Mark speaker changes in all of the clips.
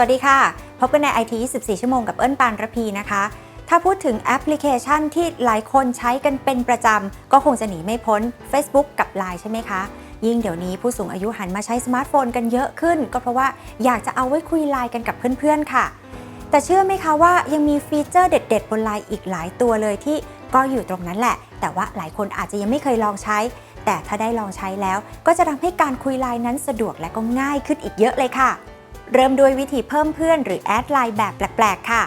Speaker 1: วัสดีค่ะ พบกันใน IT 24 ชั่วโมงกับเอิ้นปานระพีนะคะ ถ้าพูดถึงแอปพลิเคชันที่หลายคนใช้กันเป็นประจำ ก็คงจะหนีไม่พ้น Facebook กับ Line ใช่ไหมคะ ยิ่งเดี๋ยวนี้ผู้สูงอายุหันมาใช้สมาร์ทโฟนกันเยอะขึ้น ก็เพราะว่าอยากจะเอาไว้คุยไลน์กันกับเพื่อนๆค่ะ แต่เชื่อไหมคะว่ายังมีฟีเจอร์เด็ด ๆ บนไลน์อีกหลายตัวเลยที่ก็อยู่ตรงนั้นแหละ แต่ว่าหลายคนอาจจะยังไม่เคยลองใช้ แต่ถ้าได้ลองใช้แล้ว ก็จะทำให้การคุยไลน์นั้นสะดวกและก็ง่ายขึ้นอีกเยอะเลยค่ะ เริ่มด้วยวิธีเพิ่มเพื่อนหรือแอดไลน์แบบแปลกๆ ค่ะ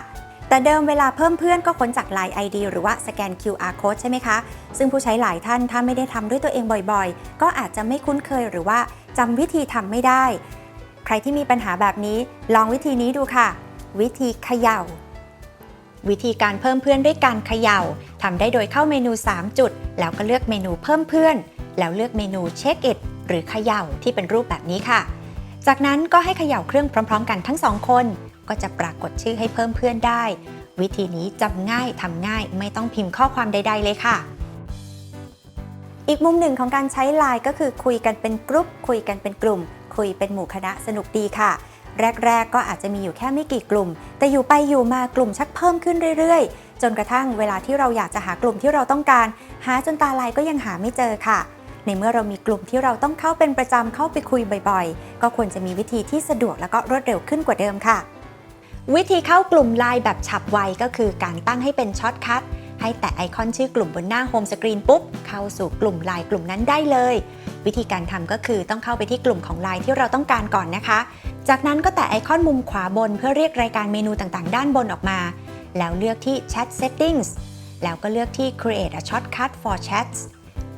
Speaker 1: แต่เดิมเวลาเพิ่มเพื่อนก็ค้นจาก Line ID หรือว่าสแกน QR code ใช่ไหมคะ ซึ่งผู้ใช้หลายท่านถ้าไม่ได้ทำด้วยตัวเองบ่อยๆ ก็อาจจะไม่คุ้นเคยหรือว่าจำวิธีทำไม่ได้ ใครที่มีปัญหาแบบนี้ลองวิธีนี้ดูค่ะ วิธีเขย่า วิธีการเพิ่มเพื่อนด้วยการเขย่าทำได้โดยเข้าเมนู 3 จุด แล้วก็เลือกเมนูเพิ่มเพื่อน แล้วเลือกเมนูเช็คอิทหรือเขย่าที่เป็นรูปแบบนี้ค่ะ จากนั้นก็ให้เขย่าเครื่องพร้อม ๆ กันทั้งสองคน ก็จะปรากฏชื่อให้เพิ่มเพื่อนได้ วิธีนี้จำง่ายทำง่ายไม่ต้องพิมพ์ข้อความใด ๆ เลยค่ะ อีกมุมหนึ่งของการใช้ไลน์ก็คือคุยกันเป็นกรุ๊ป คุยกันเป็นกลุ่ม คุยเป็นหมู่คณะสนุกดีค่ะ แรก ๆ ก็อาจจะมีอยู่แค่ไม่กี่กลุ่ม แต่อยู่ไปอยู่มากลุ่มชักเพิ่มขึ้นเรื่อยๆ จนกระทั่งเวลาที่เราอยากจะหากลุ่มที่เราต้องการ หาจนตาลายก็ยังหาไม่เจอค่ะ ในเมื่อเรามีกลุ่มที่เราต้องเข้าเป็นประจำเข้าไปคุยบ่อยๆ ก็ควรจะมีวิธีที่สะดวกและก็รวดเร็วขึ้นกว่าเดิมค่ะ วิธีเข้ากลุ่มไลน์แบบฉับไวก็คือการตั้งให้เป็นช็อตคัทให้แตะไอคอนชื่อกลุ่มบนหน้าโฮมสกรีนปุ๊บ เข้าสู่กลุ่มไลน์กลุ่มนั้นได้เลย วิธีการทำก็คือต้องเข้าไปที่กลุ่มของไลน์ที่เราต้องการก่อนนะคะ จากนั้นก็แตะไอคอนมุมขวาบนเพื่อเรียกรายการเมนูต่างๆ ด้านบนออกมา แล้วเลือกที่ Chat Settings แล้วก็เลือกที่ Create a Shortcut for Chats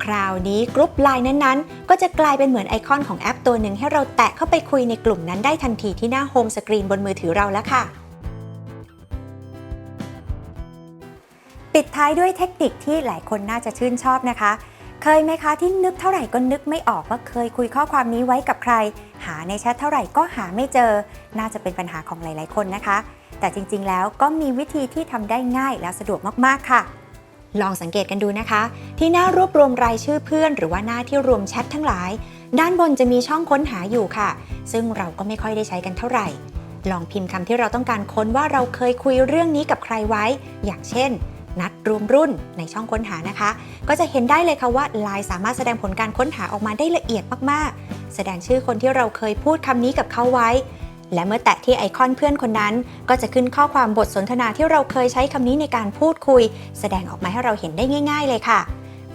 Speaker 1: คราวนี้กลุ่มไลน์นั้นๆ ก็จะกลายเป็นเหมือนไอคอนของแอปตัวหนึ่งให้เราแตะเข้าไปคุยในกลุ่มนั้นได้ทันทีที่หน้าโฮมสกรีนบนมือถือเราแล้วค่ะ ปิดท้ายด้วยเทคนิคที่หลายคนน่าจะชื่นชอบนะคะ เคยไหมคะที่นึกเท่าไหร่ก็นึกไม่ออกว่าเคยคุยข้อความนี้ไว้กับใคร หาในแชทเท่าไหร่ก็หาไม่เจอ น่าจะเป็นปัญหาของหลาย ๆ คนนะคะ แต่จริงๆ แล้วก็มีวิธีที่ทำได้ง่ายและสะดวกมากๆค่ะ ลองสังเกตกันดูนะคะ ที่หน้ารวบรวมรายชื่อเพื่อน หรือว่าหน้าที่รวมแชททั้งหลาย ด้านบนจะมีช่องค้นหาอยู่ค่ะ ซึ่งเราก็ไม่ค่อยได้ใช้กันเท่าไหร่ ลองพิมพ์คำที่เราต้องการค้นว่าเราเคยคุยเรื่องนี้กับใครไว้ อย่างเช่น นัดรวมรุ่นในช่องค้นหานะคะ ก็จะเห็นได้เลยค่ะว่าไลน์สามารถแสดงผลการค้นหาออกมาได้ละเอียดมากๆ แสดงชื่อคนที่เราเคยพูดคำนี้กับเขาไว้ และเมื่อแตะที่ไอคอนเพื่อนคนนั้น ก็จะขึ้นข้อความบทสนทนาที่เราเคยใช้คำนี้ในการพูดคุย แสดงออกมาให้เราเห็นได้ง่าย ๆ เลยค่ะ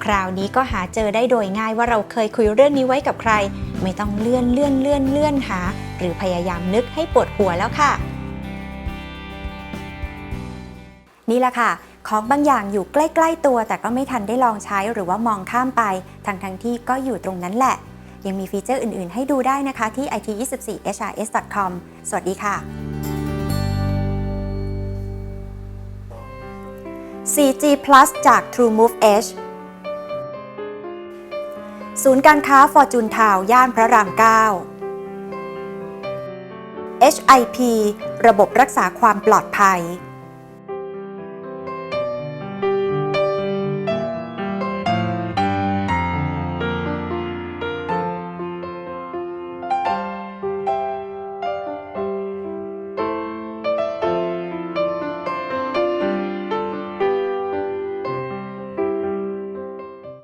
Speaker 1: คราวนี้ก็หาเจอได้โดยง่ายว่าเราเคยคุยเรื่องนี้ไว้กับใคร ไม่ต้องเลื่อนเลื่อนเลื่อนเลื่อนหา หรือพยายามนึกให้ปวดหัวแล้วค่ะ นี่แหละค่ะ ของบางอย่างอยู่ใกล้ ๆ ตัว แต่ก็ไม่ทันได้ลองใช้หรือว่ามองข้ามไปทั้งทั้งๆที่ก็อยู่ตรงนั้นแหละ ยังมีฟีเจอร์อื่น ๆ ให้ดูได้นะคะที่ it24hrs.com สวัสดีค่ะ 4G Plus จาก TrueMove Edge ศูนย์การค้าฟอร์จูนทาวย่านพระราม 9 HIP ระบบรักษาความปลอดภัย